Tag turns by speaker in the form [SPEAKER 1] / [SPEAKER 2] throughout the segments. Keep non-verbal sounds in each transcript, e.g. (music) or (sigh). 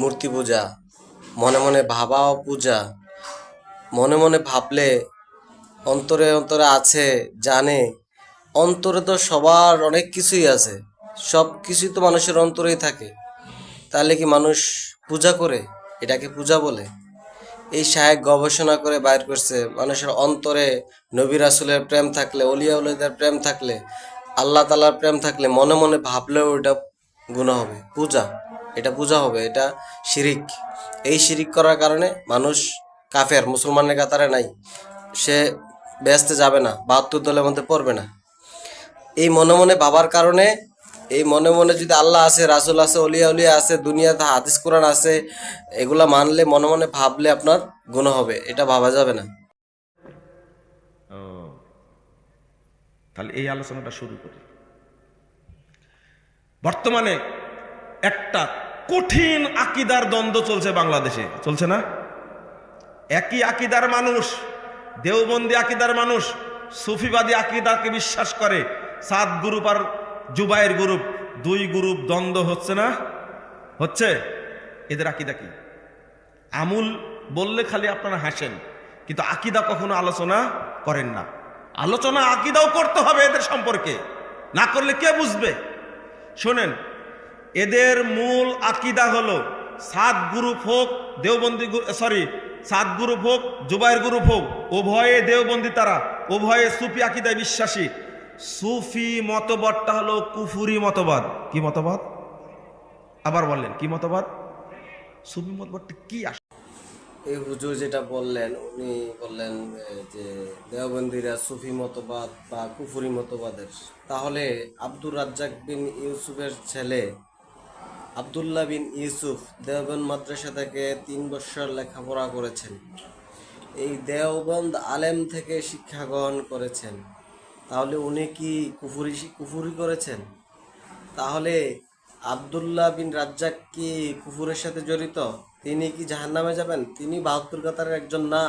[SPEAKER 1] মূর্তি পূজা, মনে মনে ভাবাও পূজা, মনে মনে ভাবলে অন্তরে অন্তরে আছে, জানে। অন্তরে তো সবার অনেক কিছুই আছে সব কিছুই তো মানুষের অন্তরেই থাকে। তাহলে কি মানুষ পূজা করে? এটাকে পূজা বলে। এই সাহেব গবেষণা করে বাইর করছে, মানুষের অন্তরে নবী রাসুলের প্রেম থাকলে, অলিয়া উলিয়াদের প্রেম থাকলে, আল্লাহ তালার প্রেম থাকলে মনে মনে ভাবলেও এটা গুণ হবে, পূজা। এটা পূজা হবে, এটা শিরিক। এই শিরিক করার কারণে মানুষ কাফের, মুসলমানের কাতারে নাই। সে ব্যস্ত যাবে না, বাহাত্তর দলের মধ্যে পড়বে না। এই মনে মনে ভাবার কারণে, এই মনে মনে যদি আল্লাহ আছে রাসুল আছে অলিয়া উলিয়া আছে দুনিয়াতে হাদিস, কোরআন আছে এগুলা মানলে, মনে মনে ভাবলে আপনার গুণ হবে, এটা ভাবা যাবে না।
[SPEAKER 2] তাহলে এই আলোচনাটা শুরু করি। বর্তমানে একটা কঠিন আকিদার দ্বন্দ্ব চলছে বাংলাদেশে। চলছে না? একই আকিদার মানুষ, দেওবন্দি আকিদার মানুষ, সুফিবাদী আকিদাকে বিশ্বাস করে। সাত গ্রুপ আর জুবাইয়ের গ্রুপ, দুই গ্রুপ দ্বন্দ্ব হচ্ছে না? হচ্ছে? এদের আকিদা কি? আমুল বললে খালি আপনারা হাসেন, কিন্তু আকিদা কখনো আলোচনা করেন না। আলোচনা আকিদাও করতে হবে এদের সম্পর্কে। না করলে কে বুঝবে? শোনেন এদের মূল আকিদা হলো সাত গ্রুপ হোক দেওবন্দি সরি সাত গ্রুপ হোক জুবাইর গ্রুপ হোক উভয়ে দেওবন্দি তারা, উভয়ে সুফি আকিদায় বিশ্বাসী। সুফি মতবাদটা হলো কুফুরি মতবাদ। কি মতবাদ? আবার বললেন, কি মতবাদ? সুফি মতবাদটা কি আসে
[SPEAKER 1] এই হুজুর যেটা বললেন, উনি বললেন যে দেওবন্দিরা সুফি মতবাদ বা কুফুরি মতবাদের। তাহলে আব্দুর রাজ্জাক বিন ইউসুফের ছেলে আব্দুল্লাহ বিন ইউসুফ দেওবন্দ মাদ্রাসা থেকে তিন বছর লেখাপড়া করেছেন। এই দেওবন্দ আলেম থেকে শিক্ষা গ্রহণ করেছেন। তাহলে উনি কি কুফুরি কুফুরি করেছেন? তাহলে আব্দুল্লাহ বিন রাজ্জাক কি কুফুরের সাথে জড়িত? তিনি কি জাহান্নামে যাবেন? তিনি বাহাত্তর কাতারের একজন না?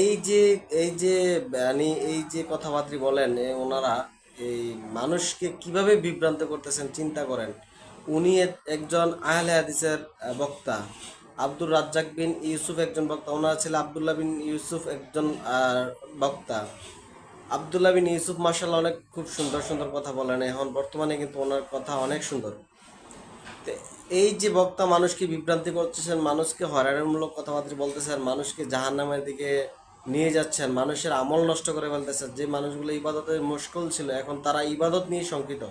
[SPEAKER 1] এই যে এই যে মানে এই যে কথাবার্তা বলেন ওনারা এই মানুষকে কীভাবে বিভ্রান্ত করতেছেন, চিন্তা করেন। উনি একজন আহলে হাদিসের বক্তা। আব্দুর রাজ্জাক বিন ইউসুফ একজন বক্তা। ওনার ছেলে আবদুল্লাহ বিন ইউসুফ একজন বক্তা। আব্দুল্লাহ বিন ইউসুফ মার্শাল্লাহ অনেক খুব সুন্দর সুন্দর কথা বলেন। এখন বর্তমানে কিন্তু ওনার কথা অনেক সুন্দর। এই যে বক্তা মানুষকে বিভ্রান্তি করতেছেন, মানুষকে হয়রানিমূলক কথাবার্তা বলতেছেন, মানুষকে জাহান্নামের দিকে নিয়ে যাচ্ছেন মানুষের আমল নষ্ট করে ফেলতেছেন যে মানুষগুলো ইবাদতের মুশকিল ছিল, এখন তারা ইবাদত নিয়ে শঙ্কিত।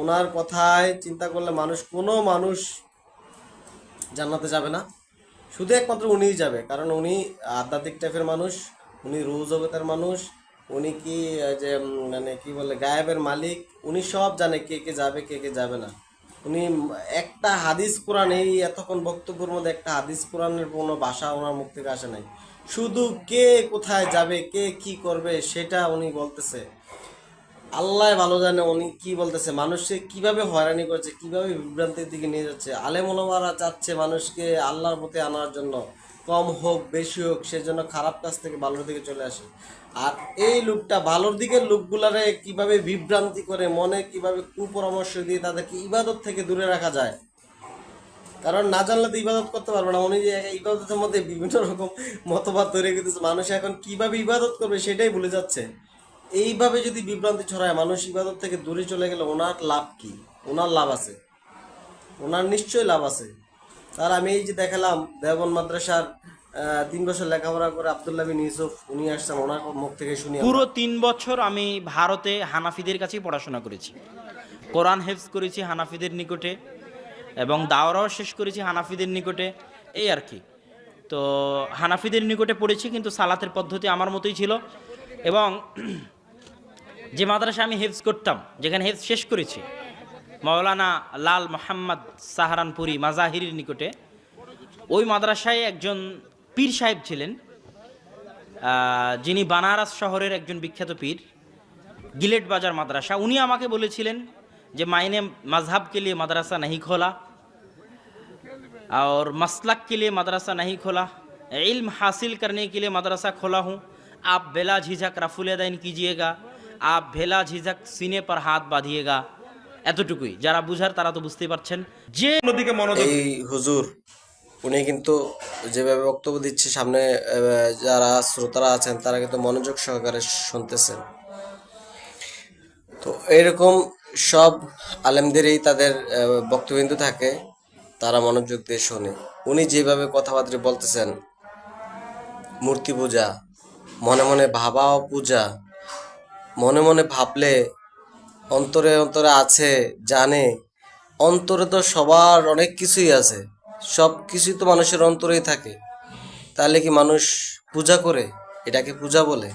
[SPEAKER 1] ওনার কথায় চিন্তা করলে মানুষ, কোনো মানুষ জান্নাতে যাবে না। শুধু একমাত্র উনিই যাবে, কারণ উনি আধ্যাত্মিক টাইপের মানুষ, উনি রুহ মানুষ, উনি কি যে মানে কি বলে, গায়েবের মালিক, উনি সব জানে কে কে যাবে, কে কে যাবে না। উনি একটা হাদিস কোরআন এই এতক্ষণ বক্তব্যের মধ্যে একটা হাদিস কোরআনের কোনো ভাষা ওনার মুখ থেকে আসে নাই। শুধু কে কোথায় যাবে, কে কি করবে সেটা উনি বলতেছে। আল্লাহ ভালো জানে উনি কি বলতেছে। মানুষকে কীভাবে হয়রানি করছে, কীভাবে বিভ্রান্তির দিকে নিয়ে যাচ্ছে। আলেম ওলামারা চাচ্ছে মানুষকে আল্লাহর প্রতি আনার জন্য। কম হোক, বেশি হোক সেজন্য খারাপ কাজ থেকে ভালোর দিকে চলে আসে। আর এই লোকটা ভালোর দিকের লোকগুলারে কীভাবে বিভ্রান্তি করে, মনে কীভাবে কুপরামর্শ দিয়ে তাদেরকে ইবাদত থেকে দূরে রাখা যায় কারণ না জানলে তো ইবাদত করতে পারবে না। উনি যে ইবাদতের মধ্যে বিভিন্ন রকম মতবাদ তৈরি করতেছে মানুষ এখন কীভাবে ইবাদত করবে সেটাই ভুলে যাচ্ছে। এইভাবে যদি বিভ্রান্তি ছড়ায়, মানুষ ইবাদত থেকে দূরে চলে গেলে ওনার লাভ কি? ওনার লাভ আছে। ওনার নিশ্চয়ই লাভ আছে। তার আমি এই যে দেখালাম দেওবন মাদ্রাসার তিন বছর লেখাপড়া করে আবদুল্লাহ বিন ইউসুফ, উনি আসছেন ওনার মুখ থেকে শুনি
[SPEAKER 3] পুরো তিন বছর আমি ভারতে হানাফিদের কাছেই পড়াশোনা করেছি। কোরআন হেফজ করেছি হানাফিদের নিকটে। এবং দাওরাও শেষ করেছি হানাফিদের নিকটে। এই আর কি। তো হানাফিদের নিকটে পড়েছি, কিন্তু সালাতের পদ্ধতি আমার মতোই ছিল। এবং (clears throat) যে মাদ্রাসা আমি হেফজ করতাম, যেখানে হেফজ শেষ করেছি, মাওলানা লাল মোহাম্মদ সাহারানপুরি মাজাহিরির নিকটে, ওই মাদ্রাসায় একজন পীর সাহেব ছিলেন যিনি বানারস শহরের একজন বিখ্যাত পীর গিলেট বাজার মাদ্রাসা। উনি আমাকে বলেছিলেন যে मायने मजहब के लिए मदरसा नहीं खोला और मसलक के लिए मदरसा नहीं खोला इल्म हासिल करने के लिए मदरसा खोला हूँ आप बेला झिझक रफुल दैन कीजिएगा आप बेला झिझक सीने पर हाथ बांधिएगा এতটুকুই যারা বুঝার তারা তো বুঝতেই পারছেন যে
[SPEAKER 2] অন্যদিকে মনোযোগ
[SPEAKER 1] এই হুজুর উনি কিন্তু যেভাবে বক্তব্য দিচ্ছে সামনে আহ, যারা শ্রোতারা আছেন তারা কিন্তু মনোযোগ সহকারে শুনতেছেন তো এরকম সব আলেমদেরই তাদের আহ, বক্তব্যবিন্দু থাকে তারা মনোযোগ দিয়ে শোনে। উনি যেভাবে কথাবার্তা বলতেছেন মূর্তি পূজা মনে মনে ভাবা পূজা মনে মনে ভাবলে অন্তরে অন্তরে আছে জানে। অন্তরে তো সবার অনেক কিছুই আছে সব কিছুই তো মানুষের অন্তরেই থাকে। তাহলে কি মানুষ পূজা করে? এটাকে পূজা বলে?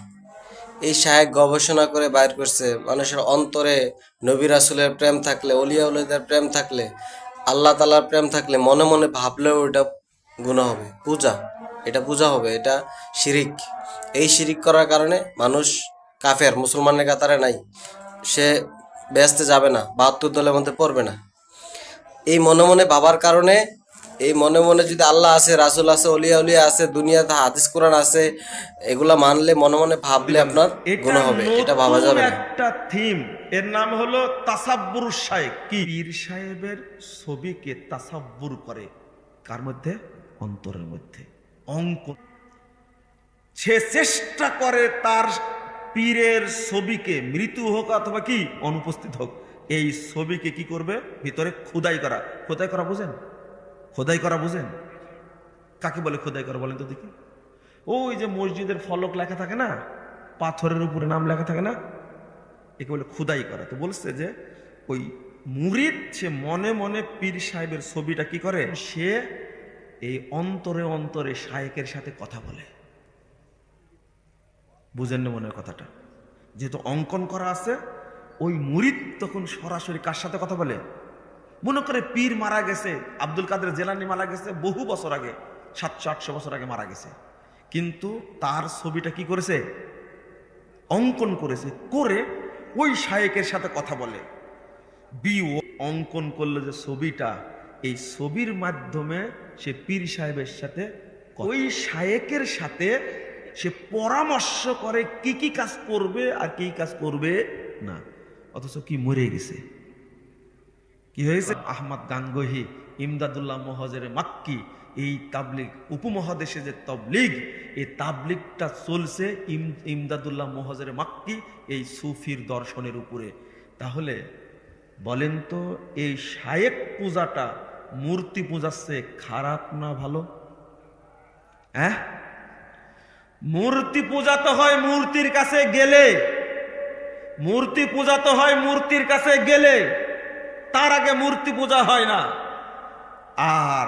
[SPEAKER 1] এই সাহেব গবেষণা করে বাইর করছে, মানুষের অন্তরে নবী রাসুলের প্রেম থাকলে, অলিয়া উলিয়াদের প্রেম থাকলে, আল্লাহ তালার প্রেম থাকলে মনে মনে ভাবলেও এটা গুণা হবে। পূজা, এটা পূজা হবে, এটা শিরিক। এই শিরিক করার কারণে মানুষ কাফের, মুসলমানের কাতারে নাই। সে ব্যস্তে যাবে না, বাহাত্তর দলের মধ্যে পড়বে না। এই মনে মনে ভাবার কারণে এই মনে মনে যদি আল্লাহ আছে রাসুল আছে অলিয়া উলিয়া আছে দুনিয়াতে হাদিস কোরআন আছে এগুলা মানলে মনে মনে ভাবলে আপনার গুণ হবে এটা ভাবা যাবে
[SPEAKER 2] একটা থিম এর নাম হলো তাসাব্বুর শায়েক। কি? পীর সাহেবের ছবিকে তাসাব্বুর করে কার মধ্যে? অন্তরের মধ্যে। অঙ্ক। সে চেষ্টা করে তার পীরের ছবিকে মৃত্যু হোক অথবা কি অনুপস্থিত হোক এই ছবিকে কি করবে? ভিতরে খোদাই করা। খোদাই করা বুঝেন? খোদাই করা বুঝেন? কাকে বলে খোদাই করা বলেন তো দেখি। ওই যে মসজিদের ফলক লেখা থাকে না, পাথরের উপরে নাম লেখা থাকে না, একে বলে খুদাই করা। তো বলছে যে ওই মুরিদ, সে মনে মনে পীর সাহেবের ছবিটা কি করে? সে এই অন্তরে অন্তরে শায়েকের সাথে কথা বলে। বুঝেন না মনের কথাটা? যেহেতু অঙ্কন করা আছে, ওই মুরিদ তখন সরাসরি কার সাথে কথা বলে? মনে করে পীর মারা গেছে, আব্দুল কাদের জেলানি মারা গেছে, বহু বছর আগে, সাতশো, আটশো বছর আগে মারা গেছে। কিন্তু তার ছবিটা কি করেছে? অঙ্কন করেছে, করে ওই শায়েকের সাথে কথা বলে। বি ও অঙ্কন করল যে ছবিটা, এই ছবির মাধ্যমে সে পীর সাহেবের সাথে ওই শায়েকের সাথে সে পরামর্শ করে কি কি কাজ করবে আর কি কাজ করবে না। অথচ কি মরে গেছে। কি হয়েছে? আহমদ গাঙ্গহি, ইমদাদুল্লাহ মহাজের মাক্কি, এই তাবলিগ উপমহাদেশে যে তবলিগ এই তাবলিগটা চলছে ইম, ইমদাদুল্লাহ মহাজের মাক্কি এই সুফির দর্শনের উপরে। তাহলে বলেন তো, এই শায়েক পূজাটা মূর্তি পূজাচ্ছে খারাপ না ভালো? হ্যাঁ মূর্তি পূজা তো হয় মূর্তির কাছে গেলে। মূর্তি পূজা তো হয় মূর্তির কাছে গেলে। তার আগে মূর্তি পূজা হয় না। আর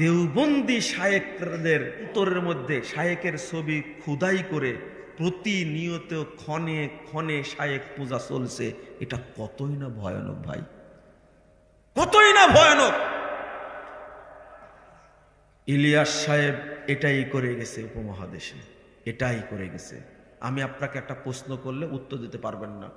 [SPEAKER 2] দেওবন্দি শায়েকদের উত্তরের মধ্যে শায়েকের ছবি খুদাই করে প্রতিনিয়ত ক্ষণে ক্ষণে শায়েক পূজা চলছে, এটা কতই না ভয়ানক ভাই? কতই না ভয়ানক? ইলিয়াস সাহেব এটাই করে গেছে উপমহাদেশে, এটাই করে গেছে। আমি আপনাকে একটা প্রশ্ন করলে উত্তর দিতে পারবেন না।